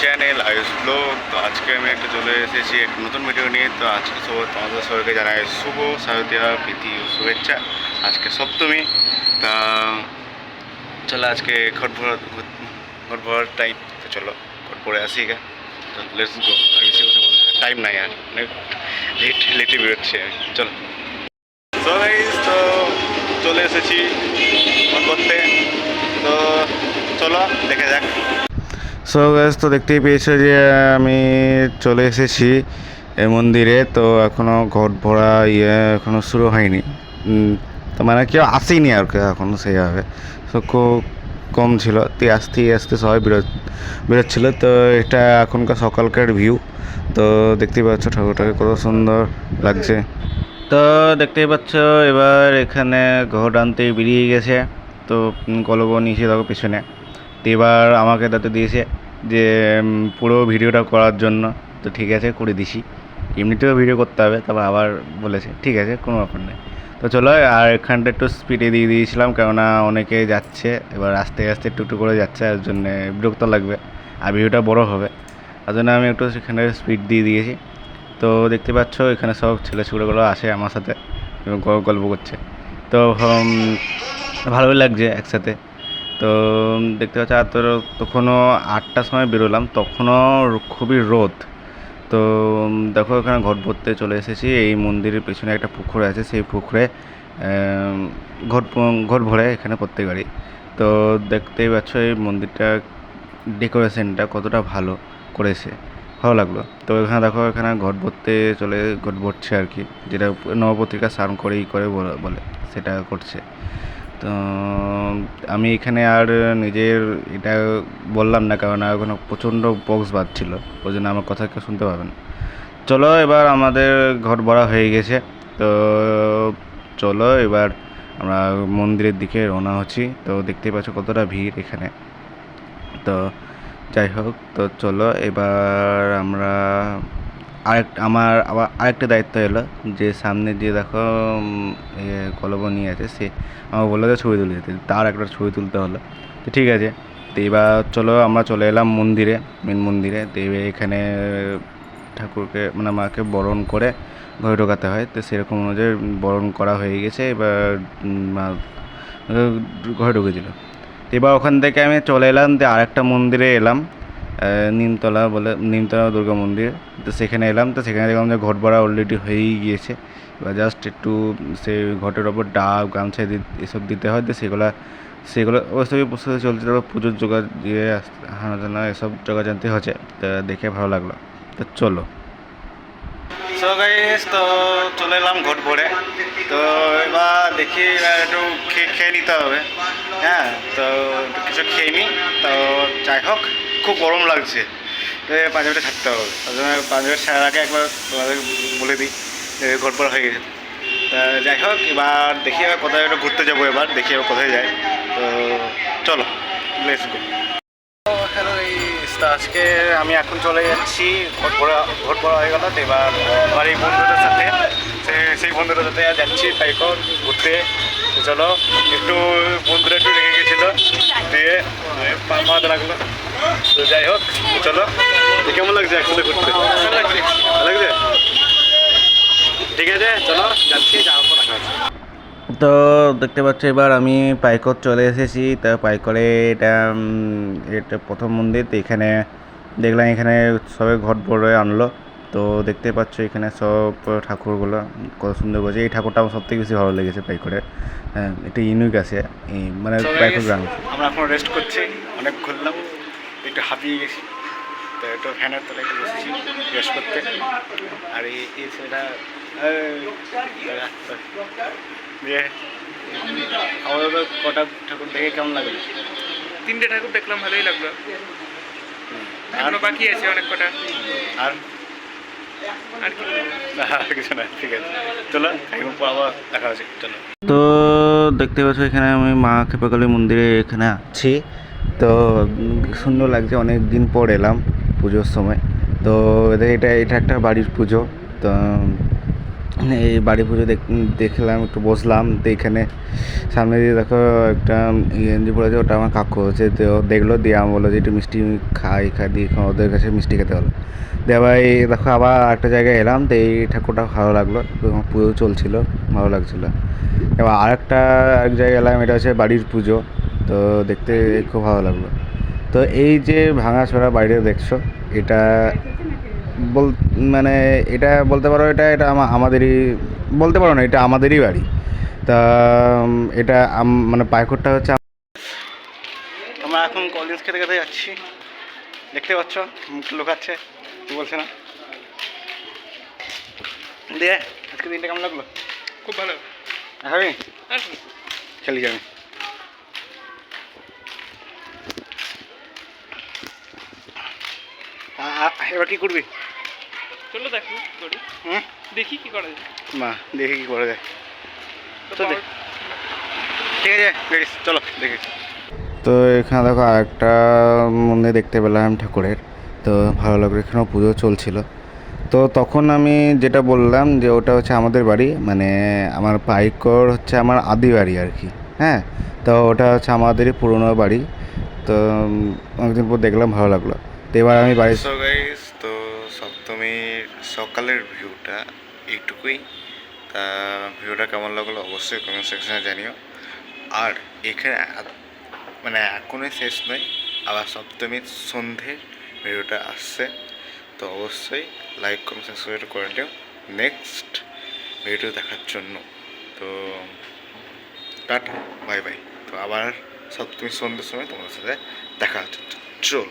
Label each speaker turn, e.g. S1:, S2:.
S1: Channel Ayush blog তো আজকে আমি একটা চলে এসেছি এক নতুন ভিডিও নিয়ে। তো আজকে সব তোমাদের সবাইকে জানাই শুভ শারদীয়া প্রীতি ও শুভেচ্ছা। আজকে সপ্তমী। তা চলো আজকে ঘট ভরা ঘট ভরার টাইম তো চলো, ঘট পরে আসি গা। তো লেটস গো আর বেশি কথা টাইম নাই আর। অনেক লেট লেটে বেরোচ্ছে। চলো। তো তো চলে এসেছি ঘট করতে তো চলো, দেখে যাক। সো গ্যাস তো দেখতেই পেয়েছ যে আমি চলে এসেছি এই মন্দিরে। তো এখনও ঘট ভরা ইয়ে এখনও শুরু হয়নি। তো মানে কেউ আসেনি আর কি এখনও সেইভাবে। তো খুব কম ছিল। তো আস্তে আস্তে সবাই বেরো বেরোচ্ছিল তো এটা এখনকার সকালকার ভিউ তো দেখতেই পাচ্ছ ঠাকুরটাকে কত সুন্দর লাগছে। তো দেখতেই পাচ্ছ এবার এখানে ঘট আনতে বেরিয়ে গেছে। তো কলব নিচে দেখো পিছনে এবার আমাকে দাঁতে দিয়েছে। যে পুরো ভিডিওটা করার জন্য। তো ঠিক আছে, করে দিছি। এমনিতেও ভিডিও করতে হবে, তারপর আবার বলেছে, ঠিক আছে, কোনো ব্যাপার নেই। তো চলো, আর এখানটা একটু স্পিডে দিয়ে দিয়েছিলাম, কেননা অনেকে যাচ্ছে, এবার আস্তে আস্তে একটু একটু করে যাচ্ছে আর জন্য বিরক্ত লাগবে, আর ভিডিওটা বড় হবে। তার জন্য আমি একটু সেখানে স্পিড দিয়ে দিয়েছি। তো দেখতে পাচ্ছ, এখানে সব ছেলে ছেলেগুলো আসে আমার সাথে, এবং গল্প করছে। তো ভালোই লাগছে একসাথে। তো দেখতে পাচ্ছি, আর তখনও আটটার সময় বেরোলাম, তখনও খুবই রোদ। তো দেখো, এখানে ঘট ভরতে চলে এসেছি। এই মন্দিরের পেছনে একটা পুকুর আছে, সেই পুকুরে ঘট ঘট ভরে এখানে প্রত্যেকবারই তো দেখতেই পাচ্ছ, এই মন্দিরটা ডেকোরেশনটা কতটা ভালো করেছে। ভালো লাগল। তো এখানে দেখো, এখানে ঘট ভরতে চলে, ঘট ভরছে আর কি, যেটা নবপত্রিকা স্নান করেই করে বলে, সেটা করছে। তো, আমি এখানে আর নিজের এটা বললাম না, কারণ ওখানে প্রচণ্ড বক্স বাজছিল, ওই জন্য আমার কথা কেউ শুনতে পাবেন চলো এবার আমাদের ঘর ভরা হয়ে গেছে, তো চলো এবার আমরা মন্দিরের দিকে রওনা হচ্ছি, তো দেখতেই পাচ্ছ কতটা ভিড় এখানে। তো যাই হোক, তো চলো এবার আমরা আরেক আমার আবার আরেকটা দায়িত্ব এলো যে সামনে যে দেখো উম, এ কলব নিয়ে আছে সে আমাকে বলল যে ছবি তুলে দিতে। তার একটা ছবি তুলতে হলো। তো ঠিক আছে তো এবার চলো আমরা চলে এলাম মন্দিরে মেন মন্দিরে। তো এবার এখানে ঠাকুরকে মানে মাকে বরণ করে ঘরে ঢোকাতে হয়। তো সেরকম অনুযায়ী বরণ করা হয়ে গেছে। এবার মা ঘরে ঢুকে দিল। তো এবার ওখান থেকে আমি চলে এলাম। দিয়ে আরেকটা মন্দিরে এলাম। নিমতলা বলে, নিমতলা দুর্গা মন্দির। তো সেখানে এলাম, তো সেখানে দেখলাম যে ঘট ভরা অলরেডি হয়েই গিয়েছে। এবার জাস্ট একটু সেই ঘটের ওপর ডাব, গামছা এসব দিতে হয় তো সেগুলো সেগুলো ওইসবই প্রস্তুতি চলছে। তারপর পুজোর জোগাড় দিয়ে হানা জানা এসব জোগাড় জানতে হচ্ছে তো দেখে ভালো লাগল। তো চলো। সো তো চলে এলাম ঘট ভরে। তো এবার দেখি একটু খেয়ে খেয়ে নিতে হবে। হ্যাঁ তো একটু কিছু খেয়ে নিই তো যাই হোক। খুব গরম লাগছে। পাঞ্জাবিটা থাকতে হবে। তার জন্য পাঞ্জাবিটা ছাড়ার আগে একবার তোমাদের বলে দিই ঘট হয়ে গেছে। তা, যাই হোক, এবার দেখি এবার কোথায় একটু ঘুরতে যাব এবার, দেখি এবার কোথায় যাই তো, চলো লেটস গো তো আজকে আমি এখন চলে যাচ্ছি ভোট পড়া ভোট ভরা হয়ে গেল, তো এবার আমার এই বন্ধুদের সাথে সেই বন্ধুদের সাথে যাচ্ছি, তাই কর ঘুরতে। চলো, একটু বন্ধুরা একটু রেখে গেছিল, দিয়ে মাথা লাগল। তো যাই হোক চলো। কেমন লাগছে একসাথে ঘুরতে? ভালো লাগছে। ঠিক আছে চলো যাচ্ছি যাওয়ার পর তো দেখতে পাচ্ছ এবার আমি পাইকর চলে এসেছি। তা পাইকরে এটা এটা প্রথম মন্দির তো এখানে দেখলাম এখানে সবে ঘট ভরে আনলো। তো দেখতে পাচ্ছ এখানে সব ঠাকুরগুলো কত সুন্দর করেছে। এই ঠাকুরটা আমার সবথেকে বেশি ভালো লেগেছে পাইকরে হ্যাঁ এটা ইউনিক আছে মানে পাইকর গ্রাম। আমরা এখন রেস্ট করছি অনেক ঘুরলাম। একটু হাঁপিয়ে গেছি। তো একটু ফ্যানের তলায় একটু বসেছি রেস্ট করতে। আর এই এই ছেলেটা। দিয়ে আমাদের কটা ঠাকুর দেখে কেমন লাগল?
S2: তিনটে ঠাকুর দেখলাম ভালোই লাগল।
S1: আর?
S2: বাকি আছে অনেক কটা।
S1: আর?
S2: আর
S1: কিছু না ঠিক আছে। চলো এখন আবার দেখা হচ্ছে চলো। তো দেখতে পাচ্ছ, এখানে আমি মা খেপাকালী মন্দিরে এখানে আছি। তো সুন্দর লাগছে অনেক দিন পর এলাম পুজোর সময়। তো এটা এটা একটা বাড়ির পুজো। তো এই বাড়ি পুজো দেখ- দেখলাম, একটু বসলাম তো এখানে সামনে দিয়ে দেখো একটা গেঞ্জি পড়েছে, ওটা আমার কাকু হচ্ছে, তো দেখল, দিয়ে আমি বলল যে একটু মিষ্টি খাই খাই, দিয়ে ওদের কাছে মিষ্টি খেতে হলো দিয়ে এই দেখো আবার একটা জায়গায় এলাম, তো এই ঠাকুরটা ভালো লাগল পুজো চলছিল, ভালো লাগছিল। এবার আরেকটা এক জায়গায় এলাম, এটা হচ্ছে বাড়ির পুজো, তো দেখতে খুব ভালো লাগল। তো এই যে ভাঙাচোরা বাইরে দেখছ, এটা বল মানে এটা বলতে পারো এটা এটা আমাদেরই বলতে পারো না এটা আমাদেরই বাড়ি। তা এটা মানে পায়করটা হচ্ছে আম- আমরা এখন ড্রিঙ্কস খেতে খেতে যাচ্ছি। দেখতে পাচ্ছ মুখটা লোকাচ্ছে কি বলছে না? দিয়ে আজকে দিনটা কেমন লাগল?
S2: খুব ভালো।
S1: হ্যাঁ খেলি আ- এবার কি করবি?
S2: চলো দেখো করি দেখি কি করা যায়।
S1: মা দেখি কি করা যায়। ঠিক আছে চলো দেখি। তো এখানে দেখো আরেকটা মন্দির দেখতে পেলাম ঠাকুরের। তো ভালো লাগল এখানেও পুজো চলছিল। তো তখন আমি যেটা বললাম যে ওটা হচ্ছে আমাদের বাড়ি মানে আমার পাইকর হচ্ছে আমার আদি বাড়ি আর কি হ্যাঁ? তো ওটা হচ্ছে আমাদেরই পুরনো বাড়ি। তো অনেকদিন পর দেখলাম ভালো লাগল। তো এবার আমি বাড়ি সকালের ভিউটা এইটুকুই। তা ভিউটা কেমন লাগল অবশ্যই কমেন্ট সেকশনে জানিও। আর এখানে মানে এখনই শেষ নয়, আবার সপ্তমীর সন্ধ্যের ভিডিওটা আসছে। তো অবশ্যই লাইক কমেন্ট সাবস্ক্রাইব করে নিও নেক্সট ভিডিও দেখার জন্য। তো টাটা বাই বাই তো আবার সপ্তমীর সন্ধ্যের সময় তোমাদের সাথে দেখা হচ্ছে। চল।